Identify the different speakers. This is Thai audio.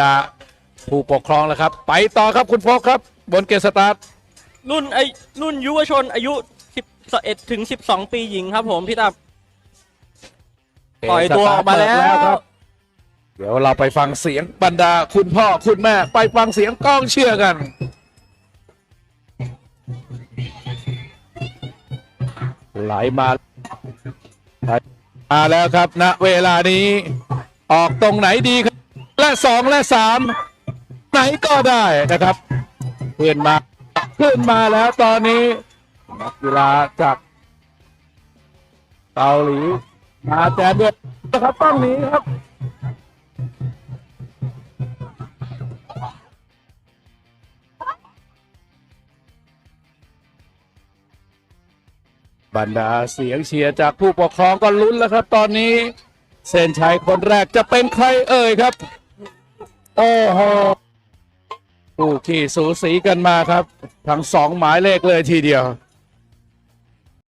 Speaker 1: ดาผู้ปกครองแล้วครับ ไปต่อครับคุณพกครับ บนเกมสตาร์ท
Speaker 2: รุ่นไอรุ่นยุวชนอายุ 11ถึง 12 ปีหญิงครับผมพี่ตับ ปล่อยตัวออกมาแล้ว
Speaker 1: เปิดครับ เดี๋ยวเราไปฟังเสียงบรรดาคุณพ่อคุณแม่ ไปฟังเสียงกล้องเชื่อกัน ไหลมาไหลมาแล้วครับณเวลานี้ ออกตรงไหนดีครับ และสองและสามไหนก็ได้นะครับขึ้นมาขึ้นมาแล้วตอนนี้นักกีฬาจากเกาหลีมาแจมด้วยนะครับต้องหนี้ครับบรรดาเสียงเชียร์จากผู้ปกครองก็ลุ้นแล้วครับ ตอนนี้ เส้นชัยคนแรกจะเป็นใครเอ่ยครับ โอ้โหผู้ขี่สูสีกันมาครับ ทั้งสองหมายเลขเลยทีเดียว